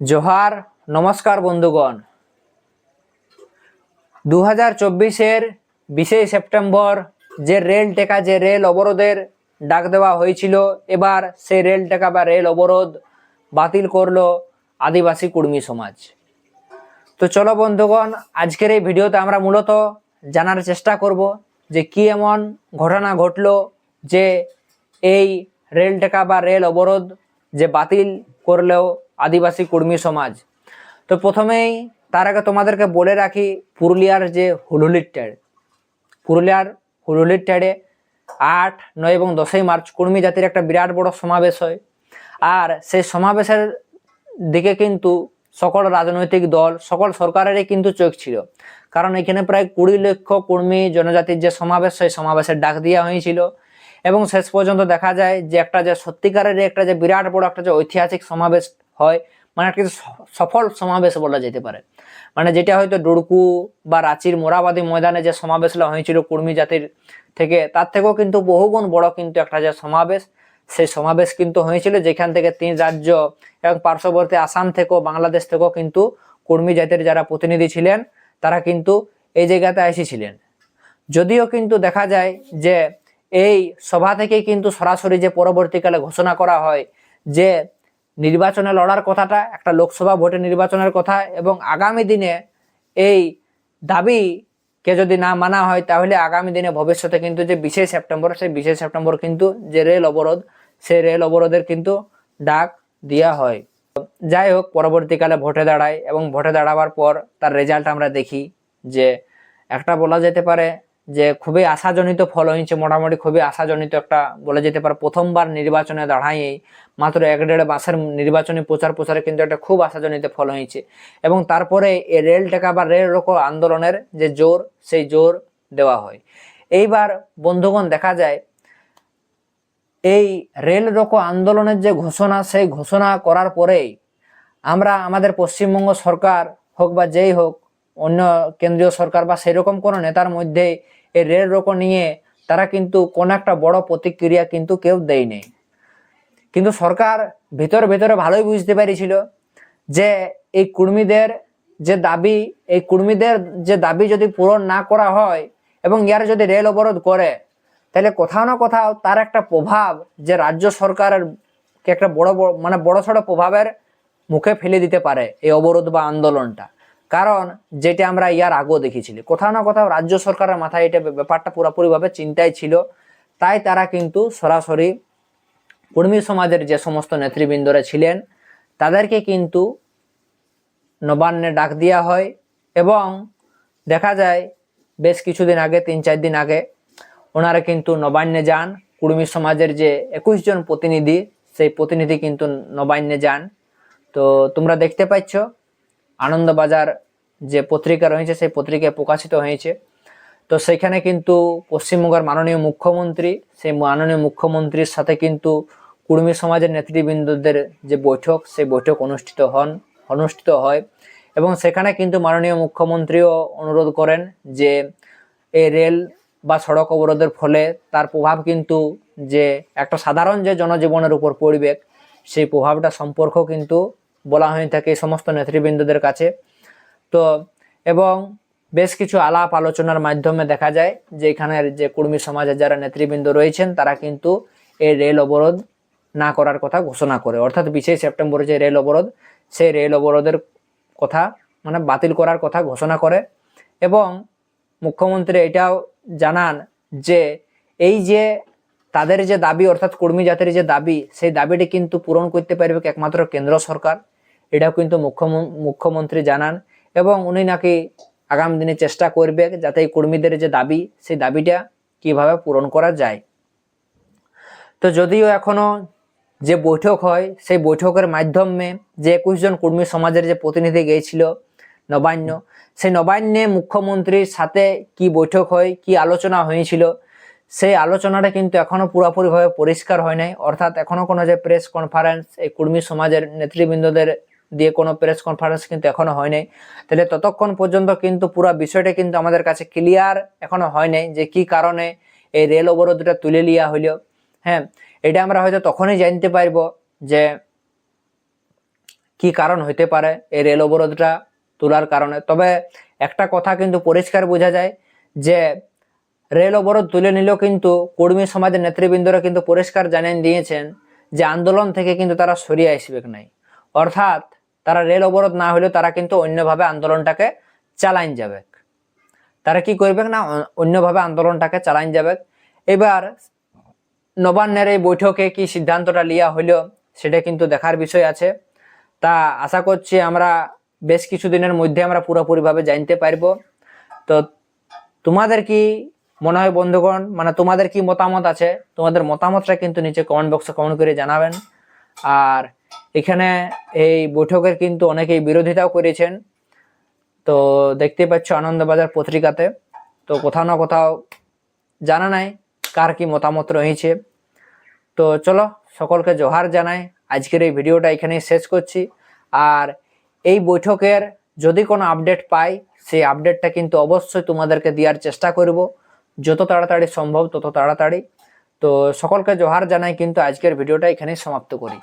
জোহার, নমস্কার বন্ধুগণ। দু হাজার চব্বিশের বিশে সেপ্টেম্বর, যে রেল টেকা, যে রেল অবরোধের ডাক দেওয়া হয়েছিল, এবার সেই রেল টেকা বা রেল অবরোধ বাতিল করল আদিবাসী কুর্মী সমাজ। তো চলো বন্ধুগণ, আজকের এই ভিডিওতে আমরা মূলত জানার চেষ্টা করব যে কি এমন ঘটনা ঘটলো যে এই রেল টেকা বা রেল অবরোধ যে বাতিল করলেও আদিবাসী কর্মী সমাজ। তো প্রথমেই তার আগে তোমাদেরকে বলে রাখি পুরুলিয়ার যে হুলহুলির ট্যাড পুরুলিয়ার হুলহুলির ট্যাডে আট, নয় এবং দশই মার্চ কর্মী জাতির একটা বিরাট বড় সমাবেশ হয়। আর সেই সমাবেশের দিকে কিন্তু সকল রাজনৈতিক দল, সকল সরকারেরই কিন্তু চোখ ছিল। কারণ এখানে প্রায় কুড়ি লক্ষ কর্মী জনজাতির যে সমাবেশ, সেই সমাবেশের ডাক দেওয়া হয়েছিল। এবং শেষ পর্যন্ত দেখা যায় যে একটা যে সত্যিকারের একটা যে বিরাট বড় একটা যে ঐতিহাসিক সমাবেশ হয় মানে একটা সফল সমাবেশ বলা যেতে পারে। মানে যেটা হয়তো ডুড়কু বা রাঁচির মোরাবাদী ময়দানে যে সমাবেশটা হয়েছিল কুর্মী জাতির থেকে, তার থেকেও কিন্তু বহুগুণ বড় কিন্তু একটা যে সমাবেশ, সেই সমাবেশ কিন্তু হয়েছিল যেখান থেকে তিন রাজ্য এবং পার্শ্ববর্তী আসাম থেকেও, বাংলাদেশ থেকেও কিন্তু কর্মী জাতির যারা প্রতিনিধি ছিলেন, তারা কিন্তু এই জায়গাতে এসেছিলেন। যদিও কিন্তু দেখা যায় যে এই সভা থেকে কিন্তু সরাসরি যে পরবর্তীকালে ঘোষণা করা হয় যে নির্বাচনে লড়ার কথাটা, একটা লোকসভা ভোটে নির্বাচনের কথা এবং আগামী দিনে এই দাবিকে যদি না মানা হয়, তাহলে আগামী দিনে ভবিষ্যতে কিন্তু যে বিশে সেপ্টেম্বর, সেই বিশে সেপ্টেম্বর কিন্তু যে রেল অবরোধ, সেই রেল অবরোধের কিন্তু ডাক দেওয়া হয়। যাই হোক, পরবর্তীকালে ভোটে দাঁড়ায় এবং ভোটে দাঁড়াবার পর তার রেজাল্ট আমরা দেখি যে একটা বলা যেতে পারে যে খুবই আশাজনিত ফল হয়েছে, মোটামুটি খুবই আশাজনিত একটা বলা যেতে পারে প্রথমবার নির্বাচনে দাঁড়াইয়েই মাত্র এক দেড় মাসের নির্বাচনী প্রচার প্রচারে কিন্তু একটা খুব আশাজনিত ফল হয়েছে। এবং তারপরে এই রেল টেকা বা রেল রোকো আন্দোলনের যে জোর, সেই জোর দেওয়া হয়। এইবার বন্ধুগণ, দেখা যায়, এই রেল রোকো আন্দোলনের যে ঘোষণা, সেই ঘোষণা করার পরেই আমরা আমাদের পশ্চিমবঙ্গ সরকার হোক বা যেই হোক অন্য কেন্দ্রীয় সরকার বা সেরকম কোনো নেতার মধ্যে এই রেল রোকো নিয়ে তারা কিন্তু কোনো একটা বড় প্রতিক্রিয়া কিন্তু কেউ দেয়নি। কিন্তু সরকার ভিতরে ভেতরে ভালোই বুঝতে পেরেছিল যে এই কুর্মীদের যে দাবি, এই কুর্মীদের যে দাবি যদি পূরণ না করা হয় এবং ইয়ার যদি রেল অবরোধ করে, তাহলে কোথাও না কোথাও তার একটা প্রভাব যে রাজ্য সরকারের একটা বড় মানে বড় সড়ো প্রভাবের মুখে ফেলে দিতে পারে এই অবরোধ বা আন্দোলনটা। কারণ যেটা আমরা ইয়ার আগেও দেখেছিলি। কোথাও না কোথাও রাজ্য সরকারের মাথায় এটা ব্যাপারটা পুরোপুরিভাবে চিন্তায় ছিল। তাই তারা কিন্তু সরাসরি কর্মী সমাজের যে সমস্ত নেতৃবৃন্দরা ছিলেন, তাদেরকে কিন্তু নবান্নে ডাক দেওয়া হয় এবং দেখা যায় বেশ কিছুদিন আগে, তিন চার দিন আগে, ওনারা কিন্তু নবান্নে যান। কুর্মী সমাজের যে একুশ জন প্রতিনিধি, সেই প্রতিনিধি কিন্তু নবান্নে যান। তো তোমরা দেখতে পাচ্ছ আনন্দবাজার যে পত্রিকা রয়েছে, সেই পত্রিকায় প্রকাশিত হয়েছে। তো সেখানে কিন্তু পশ্চিমবঙ্গের মাননীয় মুখ্যমন্ত্রী, সেই মাননীয় মুখ্যমন্ত্রীর সাথে কিন্তু কুর্মী সমাজের নেতৃবৃন্দদের যে বৈঠক, সেই বৈঠক অনুষ্ঠিত হন, অনুষ্ঠিত হয়। এবং সেখানে কিন্তু মাননীয় মুখ্যমন্ত্রীও অনুরোধ করেন যে এই রেল বা সড়ক অবরোধের ফলে তার প্রভাব কিন্তু যে একটা সাধারণ যে জনজীবনের উপর পড়বে, সেই প্রভাবটা সম্পর্ক কিন্তু বলা হয়ে থাকে সমস্ত নেতৃবৃন্দদের কাছে। তো, এবং বেশ কিছু আলাপ আলোচনার মাধ্যমে দেখা যায় যে এখানের যে কুর্মী সমাজের যারা নেতৃবৃন্দ রয়েছেন, তারা কিন্তু এই রেল অবরোধ না করার কথা ঘোষণা করে। অর্থাৎ বিশে সেপ্টেম্বরে যে রেল অবরোধ, সেই রেল অবরোধের কথা মানে বাতিল করার কথা ঘোষণা করে। এবং মুখ্যমন্ত্রী এটাও জানান যে এই যে তাদের যে দাবি, অর্থাৎ কর্মী জাতির যে দাবি, সেই দাবিটি কিন্তু পূরণ করতে পারবে একমাত্র কেন্দ্র সরকার? এটাও কিন্তু মুখ্যম- মুখ্যমন্ত্রী জানান এবং উনি নাকি আগামী দিনে চেষ্টা করবে যাতে এই কর্মীদের যে দাবি, সেই দাবিটা কীভাবে পূরণ করা যায়। তো যদিও এখনও যে বৈঠক হয়, সেই বৈঠকের মাধ্যমে যে একুশ জন কর্মী সমাজের যে প্রতিনিধি গিয়েছিল, নবান্ন, সেই নবান্নে মুখ্যমন্ত্রীর সাথে কি বৈঠক হয়, কি আলোচনা হয়েছিল, সেই আলোচনাটা কিন্তু এখনও পুরোপুরিভাবে পরিষ্কার হয় নাই। অর্থাৎ এখনও কোনো যে প্রেস কনফারেন্স এই কর্মী সমাজের নেতৃবৃন্দদের দিয়ে কোনো প্রেস কনফারেন্স কিন্তু এখনও হয় নাই তাহলে ততক্ষণ পর্যন্ত কিন্তু পুরো বিষয়টা কিন্তু আমাদের কাছে ক্লিয়ার এখনও হয় নাই যে কি কারণে এই রেল অবরোধটা তুলে লিয়া হইল হ্যাঁ এটা আমরা হয়তো তখনই জানতে পারব যে কি কারণ হইতে পারে এই রেল অবরোধটা তোলার কারণে। তবে একটা কথা কিন্তু পরিষ্কার বোঝা যায় যে রেল অবরোধ তুলে নিলেও কিন্তু কর্মী সমাজের নেতৃবৃন্দরা কিন্তু পরিষ্কার জানিয়ে দিয়েছেন যে আন্দোলন থেকে কিন্তু তারা সরিয়ে আসবে নাই। অর্থাৎ তারা রেল অবরোধ না হলেও তারা কিন্তু অন্যভাবে আন্দোলনটাকে চালাইন যাবে। তারা কি করবে না? অন্যভাবে আন্দোলনটাকে চালাইন যাবে। এবার নবান্নের এই বৈঠকে কি সিদ্ধান্তটা লিয়া হইল সেটা কিন্তু দেখার বিষয় আছে। তা আশা করছি আমরা বেশ কিছুদিনের মধ্যে আমরা পুরোপুরিভাবে জানতে পারব। তো তোমাদের কি মনে হয় বন্ধুগণ মানে তোমাদের কি মতামত আছে? তোমাদের মতামতটা কিন্তু নিচে কমেন্ট বক্সে কমেন্ট করে জানাবেন। আর এখানে এই বৈঠকের কিন্তু অনেকেই বিরোধিতাও করেছেন। তো দেখতে পাচ্ছ আনন্দবাজার পত্রিকাতে। তো কোথাও না কোথাও জানা নাই কার কি মতামত রয়েছে। তো চলো সকলকে জোহার জানাই। আজকের এই ভিডিওটা এখানেই শেষ করছি। আর এই বৈঠকের যদি কোনো আপডেট পাই, সেই আপডেটটা কিন্তু অবশ্যই তোমাদেরকে দেওয়ার চেষ্টা করব। যত তাড়াতাড়ি সম্ভব তত তাড়াতাড়ি। তো সকলকে জোহার জানাই। কিন্তু আজকের ভিডিওটা এখানেই সমাপ্ত করি।